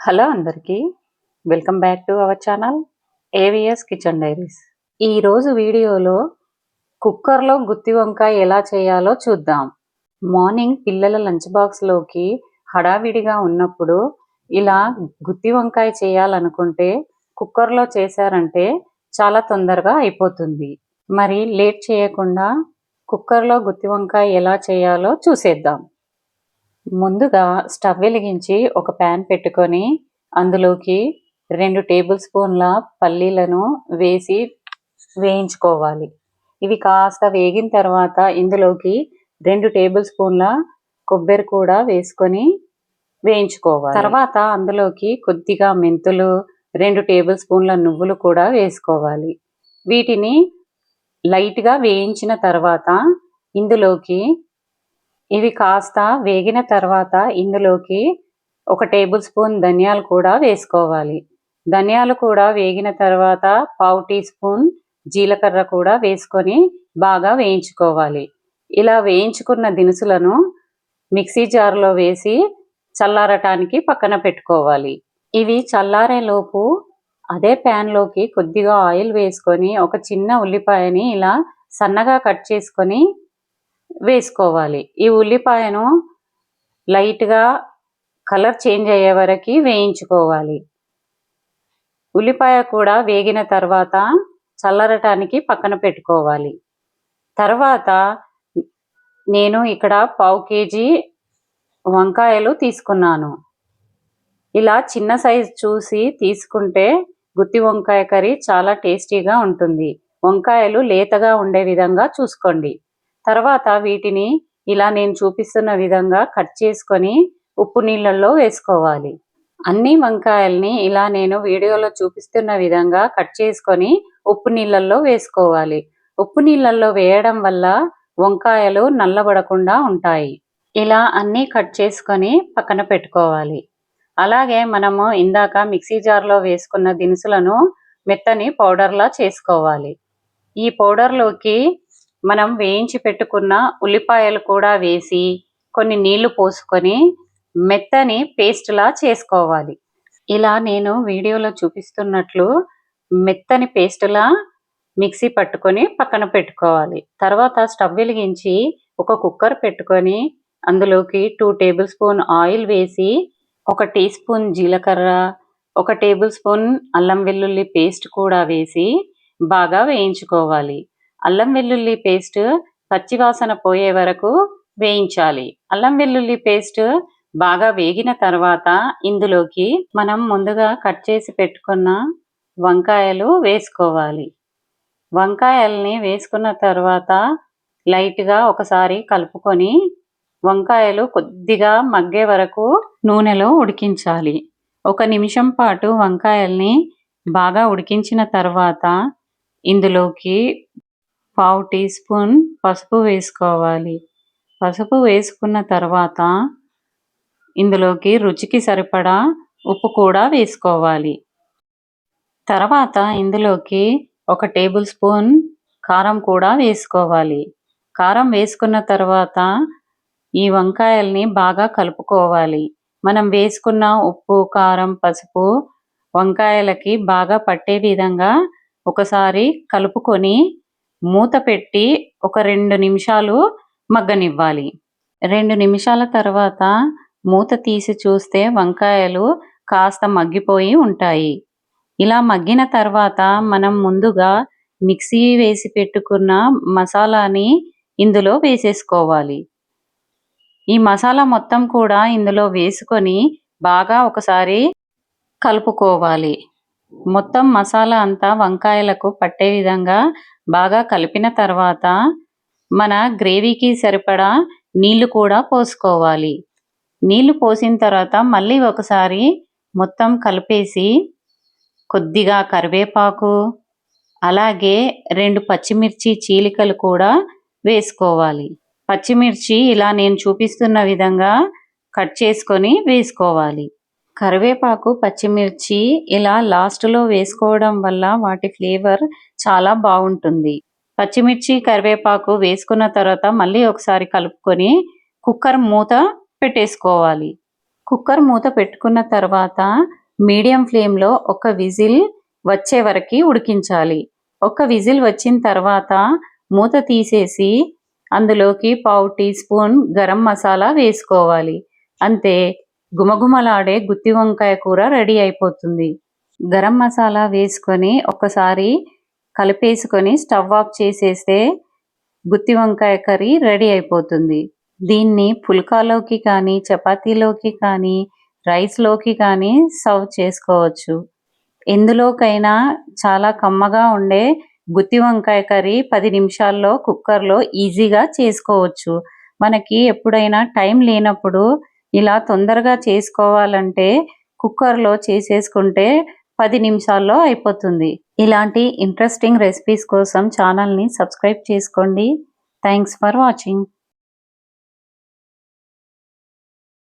Hello అందరికీ. Welcome back to our channel AVS kitchen diaries ఈరోజు వీడియోలో కుక్కర్లో గుత్తి వంకాయ ఎలా చేయాలో చూద్దాం. మార్నింగ్ పిల్లల లంచ్ బాక్స్లోకి హడావిడిగా ఉన్నప్పుడు ఇలా గుత్తి వంకాయ చేయాలనుకుంటే కుక్కర్లో చేశారంటే చాలా తొందరగా అయిపోతుంది. మరి లేట్ చేయకుండా కుక్కర్లో గుత్తి వంకాయ ఎలా చేయాలో చూసేద్దాం. ముందుగా స్టవ్ వెలిగించి ఒక ప్యాన్ పెట్టుకొని అందులోకి రెండు టేబుల్ స్పూన్ల పల్లీలను వేసి వేయించుకోవాలి. ఇవి కాస్త వేగిన తర్వాత ఇందులోకి రెండు టేబుల్ స్పూన్ల కొబ్బరి కూడా వేసుకొని వేయించుకోవాలి. తర్వాత అందులోకి కొద్దిగా మెంతులు రెండు టేబుల్ స్పూన్ల నువ్వులు కూడా వేసుకోవాలి. వీటిని లైట్గా వేయించిన తర్వాత ఇందులోకి ఇవి కాస్త వేగిన తర్వాత ఇందులోకి ఒక టేబుల్ స్పూన్ ధనియాలు కూడా వేసుకోవాలి. ధనియాలు కూడా వేగిన తర్వాత పావు టీ స్పూన్ జీలకర్ర కూడా వేసుకొని బాగా వేయించుకోవాలి. ఇలా వేయించుకున్న దినుసులను మిక్సీ జార్లో వేసి చల్లారటానికి పక్కన పెట్టుకోవాలి. ఇవి చల్లారేలోపు అదే ప్యాన్లోకి కొద్దిగా ఆయిల్ వేసుకొని ఒక చిన్న ఉల్లిపాయని ఇలా సన్నగా కట్ చేసుకొని వేసుకోవాలి. ఈ ఉల్లిపాయను లైట్గా కలర్ చేంజ్ అయ్యే వరకు వేయించుకోవాలి. ఉల్లిపాయ కూడా వేగిన తర్వాత చల్లరటానికి పక్కన పెట్టుకోవాలి. తర్వాత నేను ఇక్కడ పావు కేజీ వంకాయలు తీసుకున్నాను. ఇలా చిన్న సైజు చూసి తీసుకుంటే గుత్తి వంకాయ కర్రీ చాలా టేస్టీగా ఉంటుంది. వంకాయలు లేతగా ఉండే విధంగా చూసుకోండి. తర్వాత వీటిని ఇలా నేను చూపిస్తున్న విధంగా కట్ చేసుకొని ఉప్పు నీళ్ళల్లో వేసుకోవాలి. అన్ని వంకాయల్ని ఇలా నేను వీడియోలో చూపిస్తున్న విధంగా కట్ చేసుకొని ఉప్పు నీళ్ళల్లో వేసుకోవాలి. ఉప్పు నీళ్ళల్లో వేయడం వల్ల వంకాయలు నల్లబడకుండా ఉంటాయి. ఇలా అన్నీ కట్ చేసుకొని పక్కన పెట్టుకోవాలి. అలాగే మనము ఇందాక మిక్సీ జార్లో వేసుకున్న దినుసులను మెత్తని పౌడర్లా చేసుకోవాలి. ఈ పౌడర్లోకి మనం వేయించి పెట్టుకున్న ఉల్లిపాయలు కూడా వేసి కొన్ని నీళ్ళు పోసుకొని మెత్తని పేస్ట్లా చేసుకోవాలి. ఇలా నేను వీడియోలో చూపిస్తున్నట్లు మెత్తని పేస్ట్లా మిక్సీ పట్టుకొని పక్కన పెట్టుకోవాలి. తర్వాత స్టవ్ వెలిగించి ఒక కుక్కర్ పెట్టుకొని అందులోకి టూ టేబుల్ స్పూన్ ఆయిల్ వేసి ఒక టీ స్పూన్ జీలకర్ర ఒక టేబుల్ స్పూన్ అల్లం వెల్లుల్లి పేస్ట్ కూడా వేసి బాగా వేయించుకోవాలి. అల్లం వెల్లుల్లి పేస్ట్ పచ్చివాసన పోయే వరకు వేయించాలి. అల్లం వెల్లుల్లి పేస్ట్ బాగా వేగిన తర్వాత ఇందులోకి మనం ముందుగా కట్ చేసి పెట్టుకున్న వంకాయలు వేసుకోవాలి. వంకాయల్ని వేసుకున్న తర్వాత లైట్గా ఒకసారి కలుపుకొని వంకాయలు కొద్దిగా మగ్గే వరకు నూనెలో ఉడికించాలి. ఒక నిమిషం పాటు వంకాయల్ని బాగా ఉడికించిన తర్వాత ఇందులోకి పావు టీ స్పూన్ పసుపు వేసుకోవాలి. పసుపు వేసుకున్న తర్వాత ఇందులోకి రుచికి సరిపడా ఉప్పు కూడా వేసుకోవాలి. తర్వాత ఇందులోకి ఒక టేబుల్ స్పూన్ కారం కూడా వేసుకోవాలి. కారం వేసుకున్న తర్వాత ఈ వంకాయల్ని బాగా కలుపుకోవాలి. మనం వేసుకున్న ఉప్పు కారం పసుపు వంకాయలకి బాగా పట్టే విధంగా ఒకసారి కలుపుకొని మూత పెట్టి ఒక రెండు నిమిషాలు మగ్గనివ్వాలి. రెండు నిమిషాల తర్వాత మూత తీసి చూస్తే వంకాయలు కాస్త మగ్గిపోయి ఉంటాయి. ఇలా మగ్గిన తర్వాత మనం ముందుగా మిక్సీ వేసి పెట్టుకున్న మసాలాని ఇందులో వేసేసుకోవాలి. ఈ మసాలా మొత్తం కూడా ఇందులో వేసుకొని బాగా ఒకసారి కలుపుకోవాలి. మొత్తం మసాలా అంతా వంకాయలకు పట్టే విధంగా బాగా కలిపిన తర్వాత మన గ్రేవీకి సరిపడా నీళ్ళు కూడా పోసుకోవాలి. నీళ్ళు పోసిన తర్వాత మళ్ళీ ఒకసారి మొత్తం కలిపేసి కొద్దిగా కరివేపాకు అలాగే రెండు పచ్చిమిర్చి చీలికలు కూడా వేసుకోవాలి. పచ్చిమిర్చి ఇలా నేను చూపిస్తున్న విధంగా కట్ చేసుకొని వేసుకోవాలి. కరివేపాకు పచ్చిమిర్చి ఇలా లాస్ట్లో వేసుకోవడం వల్ల వాటి ఫ్లేవర్ చాలా బాగుంటుంది. పచ్చిమిర్చి కరివేపాకు వేసుకున్న తర్వాత మళ్ళీ ఒకసారి కలుపుకొని కుక్కర్ మూత పెట్టేసుకోవాలి. కుక్కర్ మూత పెట్టుకున్న తర్వాత మీడియం ఫ్లేమ్లో ఒక విజిల్ వచ్చే వరకు ఉడికించాలి. ఒక విజిల్ వచ్చిన తర్వాత మూత తీసేసి అందులోకి పావు టీ స్పూన్ గరం మసాలా వేసుకోవాలి. అంతే గుమగుమలాడే గుత్తి వంకాయ కూర రెడీ అయిపోతుంది. గరం మసాలా వేసుకొని ఒకసారి కలిపేసుకొని స్టవ్ ఆఫ్ చేసేస్తే గుత్తి వంకాయ కర్రీ రెడీ అయిపోతుంది. దీన్ని పుల్కాలోకి కానీ చపాతీలోకి కానీ రైస్లోకి కానీ సర్వ్ చేసుకోవచ్చు. ఎందులోకైనా చాలా కమ్మగా ఉండే గుత్తి వంకాయ కర్రీ పది నిమిషాల్లో కుక్కర్లో ఈజీగా చేసుకోవచ్చు. మనకి ఎప్పుడైనా టైం లేనప్పుడు ఇలా తొందరగా చేసుకోవాలంటే కుక్కర్లో చేసేసుకుంటే పది నిమిషాల్లో అయిపోతుంది. ఇలాంటి ఇంట్రెస్టింగ్ రెసిపీస్ కోసం ఛానల్ని సబ్స్క్రైబ్ చేసుకోండి. Thanks for watching.